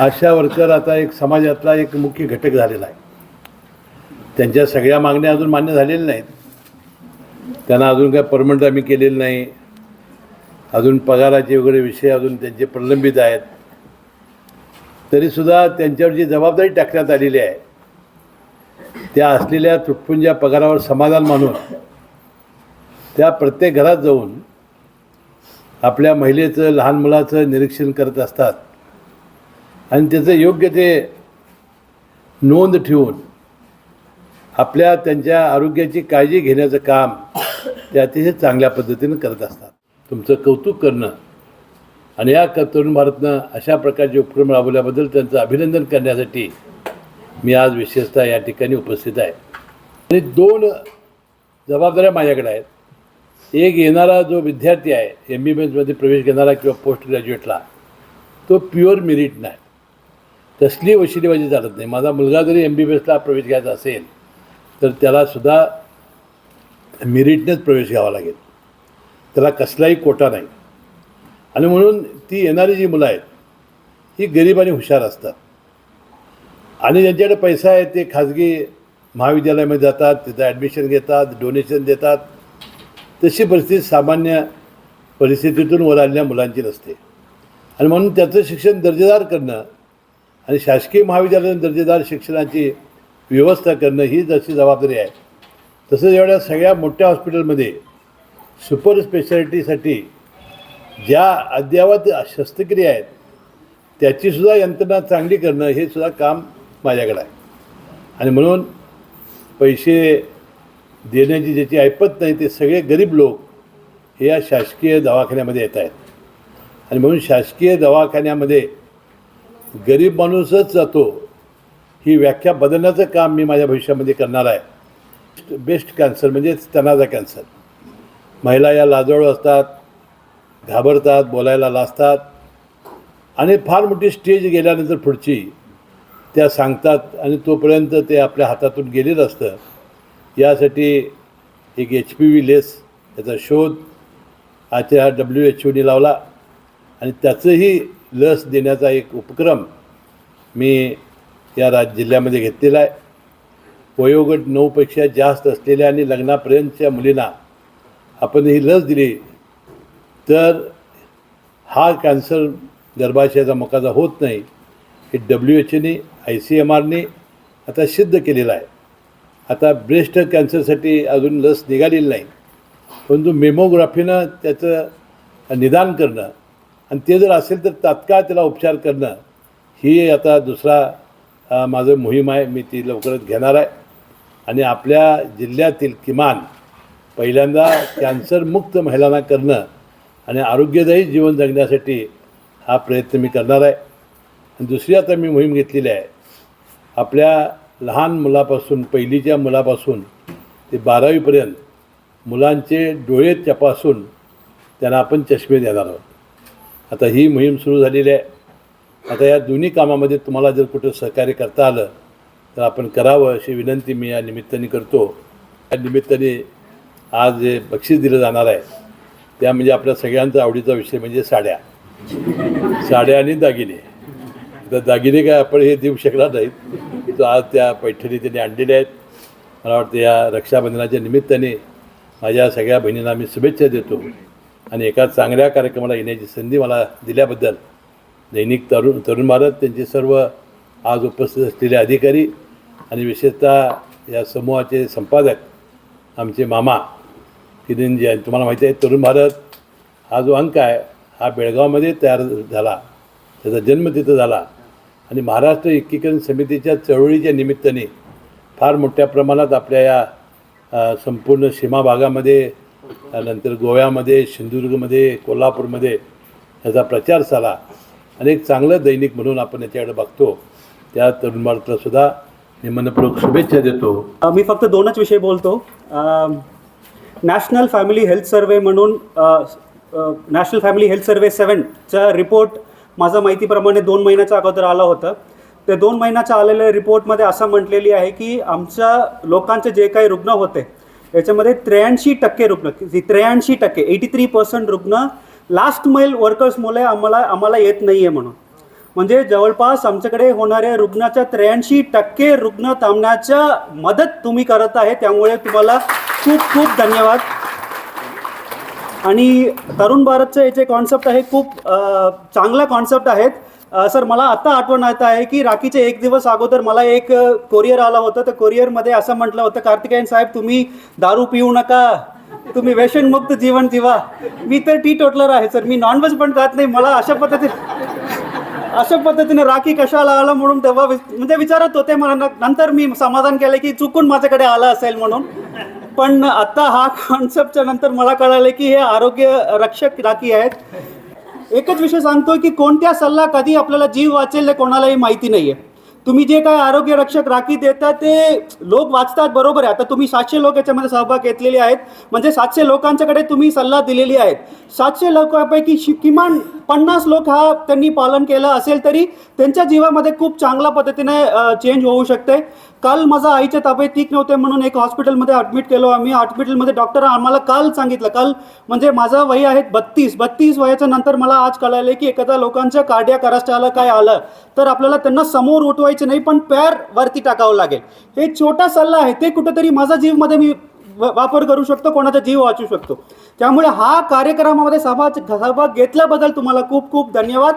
आशा worker आता एक समाजातला एक मुख्य घटक झालेला आहे. त्यांच्या सगळ्या मागण्या अजून मान्य झालेल्या नाहीत. त्यांना अजून काय परमनंट आम्ही केलेलं नाही. अजून पगाराचे वगैरे विषय अजून त्यांचे प्रलंबित आहेत. तरीसुद्धा त्यांच्यावर जी जबाबदारी टाकण्यात आलेली आहे त्या असलेल्या तुटपुंज्या पगारावर समाधान मानून त्या प्रत्येक घरात जाऊन आपल्या महिलेचं लहान मुलाचं निरीक्षण करत असतात. आणि त्याचं योग्य ते नोंद ठेवून आपल्या त्यांच्या आरोग्याची काळजी घेण्याचं काम ते अतिशय चांगल्या पद्धतीनं करत असतात. तुमचं कौतुक करणं आणि या क तरुण भारतनं अशा प्रकारचे उपक्रम राबवल्याबद्दल त्यांचं अभिनंदन करण्यासाठी मी आज विशेषतः या ठिकाणी उपस्थित आहे. आणि दोन जबाबदाऱ्या माझ्याकडे आहेत. एक येणारा जो विद्यार्थी आहे एम बी बी एसमध्ये प्रवेश घेणारा किंवा पोस्ट ग्रॅज्युएटला तो प्युअर मेरिट नाही. तसली वशिलेबाजी चालत नाही. माझा मुलगा जरी एम बी बी एसला प्रवेश घ्यायचा असेल तर त्यालासुद्धा मेरिटनेच प्रवेश घ्यावा लागेल. त्याला कसलाही कोटा नाही. आणि म्हणून ती येणारी जी मुलं आहेत ही गरीब आणि हुशार असतात. आणि ज्यांच्याकडे पैसा आहे ते खाजगी महाविद्यालयामध्ये जातात तिथं ॲडमिशन घेतात डोनेशन देतात. तशी परिस्थिती सामान्य परिस्थितीतून वर आलेल्या मुलांची नसते. आणि म्हणून त्याचं शिक्षण दर्जेदार करणं आणि शासकीय महाविद्यालयात दर्जेदार शिक्षणाची व्यवस्था करणं ही जशी जबाबदारी आहे तसंच एवढ्या सगळ्या मोठ्या हॉस्पिटलमध्ये सुपर स्पेशालिटीसाठी ज्या अद्ययावत शस्त्रक्रिया आहेत त्याचीसुद्धा यंत्रणा चांगली करणं हे सुद्धा काम माझ्याकडं आहे. आणि म्हणून पैसे देण्याची ज्याची ऐपत नाही ते सगळे गरीब लोक हे या शासकीय दवाखान्यामध्ये येत आहेत. आणि म्हणून शासकीय दवाखान्यामध्ये गरीब माणूसच जातो. ही व्याख्या बदलण्याचं काम मी माझ्या भविष्यामध्ये करणार आहे. बेस्ट कॅन्सर म्हणजे स्तनाचा कॅन्सर महिला या लाजळू असतात घाबरतात बोलायला लाजतात. आणि फार मोठी स्टेज गेल्यानंतर पुढची त्या सांगतात आणि तोपर्यंत ते आपल्या हातातून गेलेलं असतं. यासाठी एक एच पी व्ही लेस याचा शोध आजच्या डब्ल्यू एच ओनी लावला. आणि त्याचंही लस देण्याचा एक उपक्रम मी या राज जिल्ह्यामध्ये घेतलेला आहे. वयोगट नऊपेक्षा जास्त असलेल्या आणि लग्नापर्यंतच्या मुलींना आपण ही लस दिली तर हा कॅन्सर गर्भाशयाचा मकाजा होत नाही. हे डब्ल्यू एच एने आय सी एम आरने आता सिद्ध केलेला आहे. आता ब्रेस्ट कॅन्सरसाठी अजून लस निघालेली नाही. परंतु मेमोग्राफीनं त्याचं निदान करणं आणि ते जर असेल तर तात्काळ त्याला उपचार करणं ही आता दुसरा माझं मोहीम आहे. मी ती लवकरच घेणार आहे. आणि आपल्या जिल्ह्यातील किमान पहिल्यांदा कॅन्सरमुक्त महिलांना करणं आणि आरोग्यदायी जीवन जगण्यासाठी हा प्रयत्न मी करणार आहे. आणि दुसरी आता मी मोहीम घेतलेली आहे. आपल्या लहान मुलापासून पहिलीच्या मुलापासून ते बारावीपर्यंत मुलांचे डोळे तपासून त्यांना आपण चष्मे देणार आहोत. आता ही मोहीम सुरू झालेली आहे. आता या दोन्ही कामामध्ये तुम्हाला जर कुठं सहकार्य करता आलं तर आपण करावं अशी विनंती मी या निमित्ताने करतो. या निमित्ताने आज जे बक्षीस दिलं जाणार आहे त्या म्हणजे आपल्या सगळ्यांचा आवडीचा विषय म्हणजे साड्या. साड्या आणि दागिने. तर दागिने काय आपण हे देऊ शकणार नाहीत. तो आज त्या पैठणी त्यांनी आणलेल्या आहेत. मला वाटतं या रक्षाबंधनाच्या निमित्ताने माझ्या सगळ्या बहिणींना मी शुभेच्छा देतो. आणि एका चांगल्या कार्यक्रमाला येण्याची संधी मला दिल्याबद्दल दैनिक तरुण तरुण भारत त्यांचे सर्व आज उपस्थित असलेले अधिकारी आणि विशेषतः या समूहाचे संपादक आमचे मामा किरणजी आणि तुम्हाला माहिती आहे तरुण भारत हा जो अंक आहे हा बेळगावमध्ये तयार झाला. त्याचा जन्म तिथं झाला. आणि महाराष्ट्र एकीकरण समितीच्या चळवळीच्या निमित्ताने फार मोठ्या प्रमाणात आपल्या या संपूर्ण सीमा भागामध्ये त्यानंतर गोव्यामध्ये सिंधुदुर्गमध्ये कोल्हापूरमध्ये ह्याचा प्रचार झाला. आणि एक चांगलं दैनिक म्हणून आपण याच्याकडे बघतो. त्या तरुण भारतला सुद्धा मी मनपूर्वक शुभेच्छा देतो. मी फक्त दोनच विषय बोलतो. नॅशनल फॅमिली हेल्थ सर्वे म्हणून नॅशनल फॅमिली हेल्थ सर्वे सेवनचा रिपोर्ट माझा माहितीप्रमाणे दोन महिन्याच्या अगोदर आला होता. ते दोन महिन्याच्या आलेल्या रिपोर्टमध्ये असं म्हटलेली आहे की आमच्या लोकांचे जे काही रुग्ण होते याच्यामध्ये त्र्याऐंशी टक्के रुग्ण त्र्याऐंशी टक्के एटी थ्री पर्सेंट रुग्ण लास्ट माईल वर्कर्समुळे आम्हाला आम्हाला येत नाही आहे म्हणून. म्हणजे जवळपास आमच्याकडे होणाऱ्या रुग्णाच्या त्र्याऐंशी टक्के रुग्ण थांबण्याच्या मदत तुम्ही करत आहे त्यामुळे तुम्हाला खूप खूप धन्यवाद. आणि तरुण भारतचं याचे कॉन्सेप्ट आहे खूप चांगला कॉन्सेप्ट आहेत. सर मला आता आठवण येत आहे की राखीचे एक दिवस अगोदर मला एक कोरिअर आला होता. तर कोरिअरमध्ये असं म्हटलं होतं कार्तिकेयन साहेब तुम्ही दारू पिऊ नका. तुम्ही व्यसनमुक्त जीवन जीवा. मी तर टी टोटलर आहे सर. मी नॉनव्हेज पण खात नाही. मला अशा पद्धतीने अशा पद्धतीने राखी कशाला आला म्हणून तेव्हा वि- म्हणजे विचारत होते मला. नंतर मी समाधान केलं की चुकून माझ्याकडे आला असेल म्हणून. पण आत्ता हा कॉन्सेप्टच्या नंतर मला कळालं की हे आरोग्य रक्षक राखी आहेत. एकच विषय सांगतोय की कोणत्या सल्ला कधी आपल्याला जीव वाचेल हे कोणालाही माहिती नाही आहे तुम्ही जे काय आरोग्य रक्षक राखी देता ते लोक वाचतात बरोबर आहे. आता तुम्ही सातशे लोक याच्यामध्ये सहभाग घेतलेले आहेत. म्हणजे सातशे लोकांच्याकडे तुम्ही सल्ला दिलेली आहेत. सातशे लोकांपैकी किमान पन्नास लोक हा त्यांनी पालन केलं असेल तरी त्यांच्या जीवामध्ये खूप चांगल्या पद्धतीने चेंज होऊ शकते. काल माझा आईच्या ताबे ठीक नव्हते म्हणून एक हॉस्पिटलमध्ये ॲडमिट केलो आम्ही. हॉस्पिटलमध्ये डॉक्टर आम्हाला काल सांगितलं. काल म्हणजे माझा वय आहे बत्तीस. बत्तीस वयाच्या नंतर मला आज कळालं की एखाद्या लोकांचं कार्डिया करास्टाला आलं काय आलं तर आपल्याला त्यांना समोर उठवायचं नाही पण पॅर वरती टाकावं लागेल. हे छोटा सल्ला आहे. ते कुठेतरी माझा जीवमध्ये मी वापर करू शकतो कोणाचा जीव वाचू शकतो. त्यामुळे हा कार्यक्रमामध्ये सहभाग सहभाग घेतल्याबद्दल तुम्हाला खूप खूप धन्यवाद.